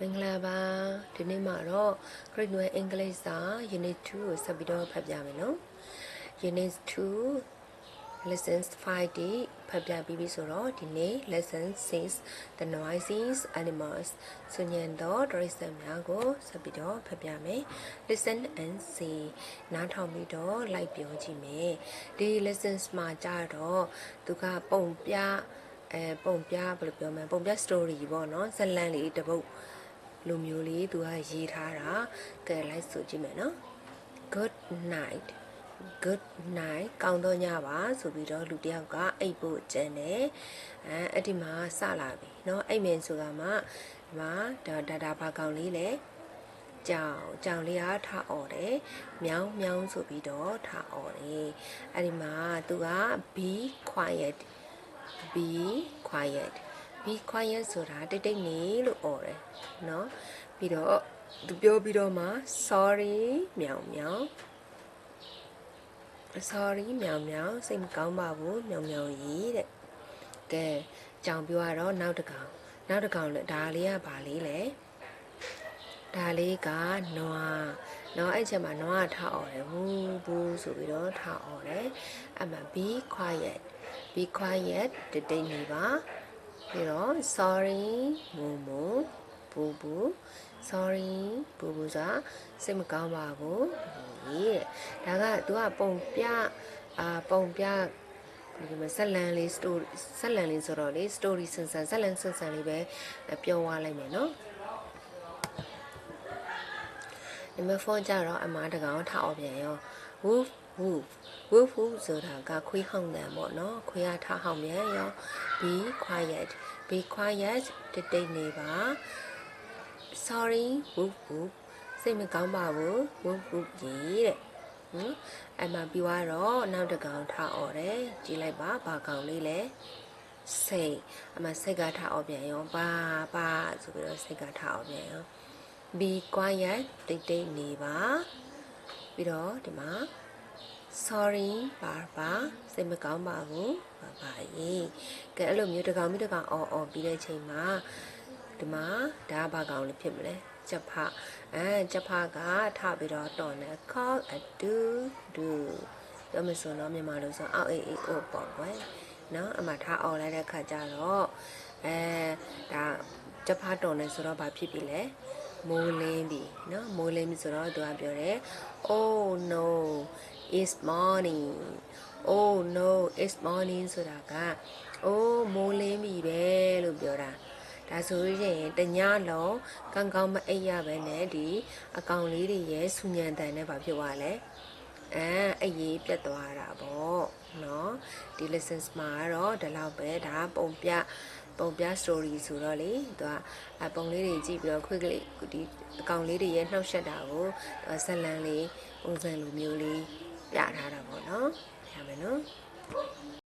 မင်္ဂလာပါဒီနေ့မှာတော့ Grade 9 English စာ Unit 2ကိုဆက်ပြီးတော့ဖတ်ပြမယ်နော် Unit 2 Lessons 5ဒီဖတ်ပြပြီးပြီဆိုတော့ဒီနေ့ Lesson 6 The Noises Animals ဆိုညံတော့ဒရိစံများကိုဆက်ပြီးတော့ဖတ်ပြမယ် Listen and see နားထောင်ပြီးတော့ like ပြောကြည့်မယ်ဒီ lessons မှာကြတော့သူကပုံပြအဲပုံပြဘယ်လိုပြောမလဲပုံပြ story ပေါ့နော်ဇတ်လံလေးတစ်ပုဒ် လိုမျိုးလေးသူကရေးထားတာကဲလိုက်ဆိုကြည့်မယ်နော် good night good night ကောင်းတော့ညပါဆိုပြီးတော့လူတစ်ယောက်ကအိပ်ဖို့ကြံတယ်အဲအဲ့ဒီမှာစလာပြီเนาะအိပ်မယ်ဆိုတာမှဒီမှာဒါဒါဒါဘာကောင်လေးလဲကြောင်ကြောင်လေးကထအော်တယ်မြောင်းမြောင်းဆိုပြီးတော့ထအော်တယ်အဲ့ဒီမှာသူက be quiet be quiet ဘီခွိုင်းရဆိုတာတိတ်တိတ်နေလို့អော်တယ်เนาะပြီးတော့သူပြောပြီးတော့မှ sorry မြောင်မြောင် sorry မြောင်မြောင်စိတ်မကောင်းပါဘူးမြောင်မြောင်ကြီးတဲ့ကဲကြောင်ပြောရတော့နောက်တစ်ကောင်နောက်တစ်ကောင်လည်းဒါလေးကဘာလေးလဲဒါလေးကနွားနော်အဲ့ချက်မှာနွားကထအော်တယ်ဟူးဘူးဆိုပြီးတော့ထအော်တယ်အမှ be quiet be quiet တိတ်တိတ်နေပါ ပြီးတော့ sorry မူမူဘူးဘူး sorry ဘူးဘူးဆိုတာစိတ်မကောင်းပါဘူးရေးတဲ့ဒါက तू ကပုံပြအာပုံပြဒီမှာဇက်လန်လေး story ဇက်လန်လေးဆိုတော့လေ story ဆန်ဆန်ဇက်လန်ဆန်ဆန်လေးပဲပြောသွားလိုက်မယ်နော်နံပါတ်4ကျတော့အမားတကောင်ထားအောင်ပြန်ရော woof ဘူးဝူဖူဆိုတာကခွေးဟောင်းတန်ပေါ့နော်ခွေးရထဟောင်းမြန်ရော be quiet be quiet တိတ်တိတ်နေပါ sorry ဝူဖူစိတ်မကောင်းပါဘူးဝူဖူကြီးတဲ့နော်အဲ့မှာပြီးွားတော့နောက်တကောင်ထအော်တယ်ကြည်လိုက်ပါဘာကောင်လေးလဲစိတ်အမှစိတ်ကထအော်ပြန်ရောပါပါဆိုပြီးတော့စိတ်ကထအော်ပြန်ရော be quiet တိတ်တိတ်နေပါပြီးတော့ဒီမှာ sorry ပါပါစိတ်မကောင်းပါဘူးပါပါရေးကဲအဲ့လိုမျိုးတစ်ကောင်ပြီးတစ်ကောင်အော်အော်ပြီးတဲ့ချိန်မှာဒီမှာဒါဘာကောင်လေးဖြစ်မလဲချက်ဖအဲချက်ဖကထပြီးတော့တော်နေ call a do do ပြောမစွန်တော့မြန်မာလို့ဆိုအောက်အေးအေးအိုပေါ့ကွယ်နော်အမှထားအော်လိုက်တဲ့ခါကျတော့အဲဒါချက်ဖတော်နေဆိုတော့ဘာဖြစ်ပြီလဲ မိုးလင်းပြီเนาะမိုးလင်းပြီဆိုတော့သူကပြောတယ် oh no it's morning oh no it's morning ဆိုတာက oh မိုးလင်းပြီပဲလို့ပြောတာဒါဆိုရင်တညလုံးကောင်းကောင်းမအိပ်ရပဲနဲ့ဒီအကောင်လေးတွေရဲ့ဆူညံတန်နဲ့ဘာဖြစ်သွားလဲအဲအရေးပြတ်သွားတာပေါ့เนาะဒီ lessons မှာတော့ဒီလောက်ပဲဒါပုံပြ ပုံပြ story ဆိုတော့လေသူကအပုံလေးတွေကြည့်ပြီးတော့ခွေးကလေးဒီအကောင်လေးတွေရဲ့နှောက်ယှက်တာကိုဇက်လန်းလေးပုံစံလိုမျိုးလေးပြထားတာပေါ့နော်ရမယ်နော်